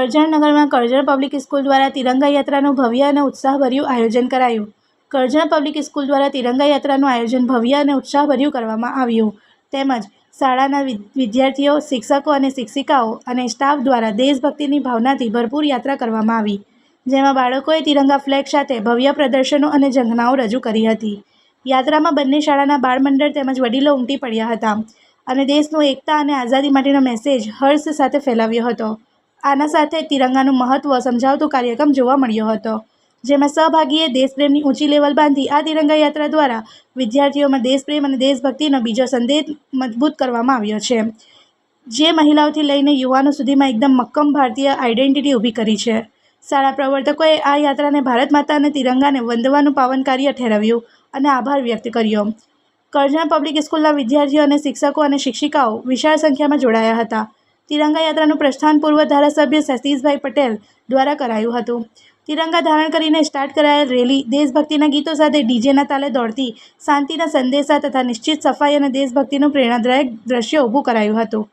કરજણ નગરમાં Karjan public school દ્વારા તિરંગા યાત્રાનું ભવ્ય અને ઉત્સાહભર્યું આયોજન કરાયું. કરજણ પબ્લિક સ્કૂલ દ્વારા તિરંગા યાત્રાનું આયોજન ભવ્ય અને ઉત્સાહભર્યું કરવામાં આવ્યું. તેમજ શાળાના વિદ્યાર્થીઓ, શિક્ષકો અને શિક્ષિકાઓ અને સ્ટાફ દ્વારા દેશભક્તિની ભાવનાથી ભરપૂર યાત્રા કરવામાં આવી, જેમાં બાળકોએ તિરંગા ફ્લેગ સાથે ભવ્ય પ્રદર્શનો અને ઝંખનાઓ રજૂ કરી હતી. યાત્રામાં બંને શાળાના બાળમંડળ તેમજ વડીલો ઉમટી પડ્યા હતા અને દેશનું એકતા અને આઝાદી માટેનો મેસેજ હર્ષ સાથે ફેલાવ્યો હતો. આના સાથે તિરંગાનું મહત્ત્વ સમજાવતો કાર્યક્રમ જોવા મળ્યો હતો, જેમાં સહભાગીએ દેશપ્રેમની ઊંચી લેવલ બાંધી આ તિરંગા યાત્રા દ્વારા વિદ્યાર્થીઓમાં દેશપ્રેમ અને દેશભક્તિનો બીજો સંદેશ મજબૂત કરવામાં આવ્યો છે, જે મહિલાઓથી લઈને યુવાનો સુધીમાં એકદમ મક્કમ ભારતીય આઇડેન્ટિટી ઊભી કરી છે. શાળા પ્રવર્તકોએ આ યાત્રાને ભારત માતા અને તિરંગાને વંદવાનું પાવન કાર્ય ઠેરવ્યું અને આભાર વ્યક્ત કર્યો. કરજણ પબ્લિક સ્કૂલના વિદ્યાર્થીઓ અને શિક્ષકો અને શિક્ષિકાઓ વિશાળ સંખ્યામાં જોડાયા હતા. તિરંગા યાત્રાનું પ્રસ્થાન પૂર્વ ધારાસભ્ય સતીશભાઈ પટેલ દ્વારા કરાયું હતું. તિરંગા ધારણ કરીને સ્ટાર્ટ કરાયેલ રેલી દેશભક્તિના ગીતો સાથે ડીજેના તાલે દોડતી, શાંતિના સંદેશા તથા નિશ્ચિત સફાઈ અને દેશભક્તિનું પ્રેરણાદાયક દ્રશ્ય ઊભું કરાયું હતું.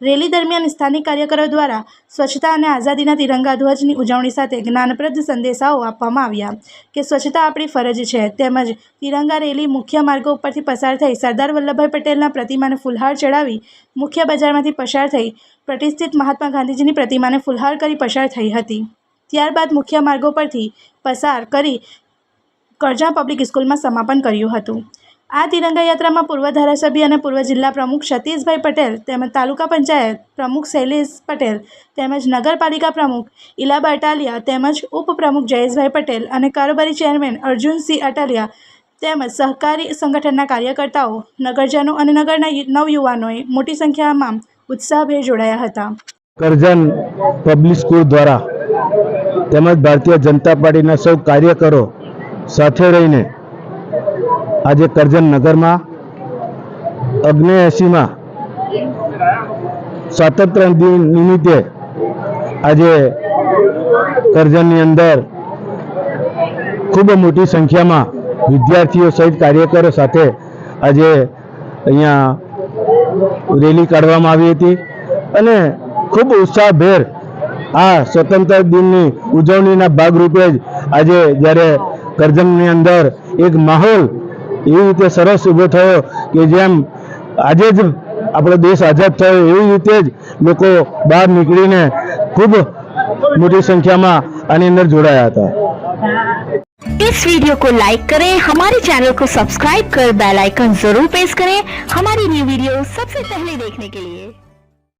રેલી દરમિયાન સ્થાનિક કાર્યકરો દ્વારા સ્વચ્છતા અને આઝાદીના તિરંગા ધ્વજની ઉજવણી સાથે જ્ઞાનપ્રદ સંદેશાઓ આપવામાં આવ્યા કે સ્વચ્છતા આપણી ફરજ છે. તેમજ તિરંગા રેલી મુખ્ય માર્ગો ઉપરથી પસાર થઈ સરદાર વલ્લભભાઈ પટેલના પ્રતિમાને ફૂલહાર ચડાવી મુખ્ય બજારમાંથી પસાર થઈ પ્રતિષ્ઠિત મહાત્મા ગાંધીજીની પ્રતિમાને ફૂલહાર કરી પસાર થઈ હતી. ત્યારબાદ મુખ્ય માર્ગો પરથી પસાર કરી કરજા પબ્લિક સ્કૂલમાં સમાપન કર્યું હતું. આ તિરંગા યાત્રામાં પૂર્વ ધારાસભ્ય અને પૂર્વ જિલ્લા પ્રમુખ સતીશભાઈ પટેલ તેમજ તાલુકા પંચાયત પ્રમુખ શૈલેષ પટેલ તેમજ નગરપાલિકા પ્રમુખ ઇલા અટાલિયા તેમજ ઉપપ્રમુખ જયેશભાઈ પટેલ અને કારોબારી ચેરમેન અર્જુનસિંહ અટાલિયા તેમજ સહકારી સંગઠનના કાર્યકર્તાઓ, નગરજનો અને નગરના નવયુવાનોએ મોટી સંખ્યામાં ઉત્સાહભેર જોડાયા હતા. કરજન પબ્લિક સ્કૂલ દ્વારા તેમજ ભારતીય જનતા પાર્ટીના સૌ કાર્યકરો સાથે રહીને આજે કરજણ નગરમાં અગ્નેએસીમાં સ્વાતંત્ર્ય દિન નિમિત્તે આજે કરજણની અંદર ખૂબ મોટી સંખ્યામાં વિદ્યાર્થીઓ સહિત કાર્યકરો સાથે આજે અહીંયા રેલી કાઢવામાં આવી હતી અને ખૂબ ઉત્સાહભેર આ સ્વતંત્ર દિનની ઉજવણીના ભાગરૂપે જ આજે જ્યારે કરજણની અંદર એક માહોલ એવી રીતે સરસ ઊભો થયો કે જેમ આજે જ આપણો દેશ આઝાદ થયો એવી રીતે જ લોકો બહાર નીકળીને ખૂબ મોટી સંખ્યામાં આની અંદર જોડાયા હતા इस वीडियो को लाइक करें हमारे चैनल को सब्सक्राइब कर बेल आइकन जरूर प्रेस करें हमारी न्यू वीडियो सबसे पहले देखने के लिए